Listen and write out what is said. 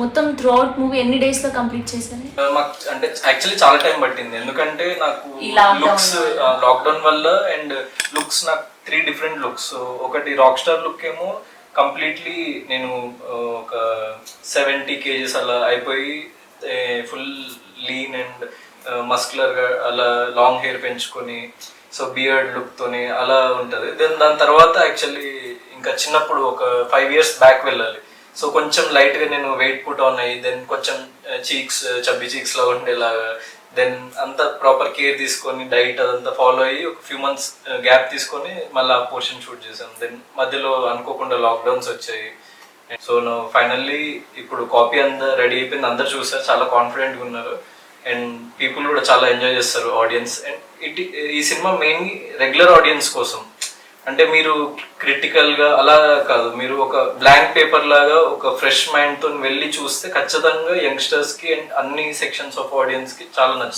మొత్తం through out movie ఎన్ని డేస్లో కంప్లీట్ చేశారు? అంటే యాక్చువల్లీ చాలా టైం పట్టింది. ఎందుకంటే నాకు లుక్స్. లాక్డౌన్ వల్ల? అండ్ లుక్స్ నాకు త్రీ డిఫరెంట్ లుక్స్ ఒకటి రాక్ స్టార్ లుక్ ఏమో కంప్లీట్లీ నేను ఒక సెవెంటీ కేజెస్ అలా అయిపోయి ఫుల్ లీన్ అండ్ మస్కులర్గా అలా లాంగ్ హెయిర్ పెంచుకొని సో బియర్డ్ లుక్ తోని అలా ఉంటది. దెన్ దాని తర్వాత యాక్చువల్లీ ఇంకా చిన్నప్పుడు ఒక ఫైవ్ ఇయర్స్ బ్యాక్ వెళ్ళాలి. సో కొంచెం లైట్గా నేను వెయిట్ పుట్ ఆన్ అయ్యి దెన్ కొంచెం చీక్స్ చబ్బీ చీక్స్లో ఉండేలాగా దెన్ అంతా ప్రాపర్ కేర్ తీసుకొని డైట్ అదంతా ఫాలో అయ్యి ఒక ఫ్యూ మంత్స్ గ్యాప్ తీసుకొని మళ్ళీ ఆ పోర్షన్ షూట్ చేసాం దెన్ మధ్యలో అనుకోకుండా లాక్డౌన్స్ వచ్చాయి. సో ఫైనల్లీ ఇప్పుడు కాపీ అంతా రెడీ అయిపోయింది. అందరు చూసారు చాలా కాన్ఫిడెంట్గా ఉన్నారు. అండ్ పీపుల్ కూడా చాలా ఎంజాయ్ చేస్తారు ఆడియన్స్ అండ్ ఇట్ ఈ సినిమా మెయిన్లీ రెగ్యులర్ ఆడియన్స్ కోసం. అంటే మీరు క్రిటికల్గా అలా కాదు. మీరు ఒక బ్లాంక్ పేపర్ లాగా ఒక ఫ్రెష్ మైండ్తో వెళ్ళి చూస్తే ఖచ్చితంగా యంగ్స్టర్స్కి అండ్ అన్ని సెక్షన్స్ ఆఫ్ ఆడియన్స్కి చాలా నచ్చుతుంది.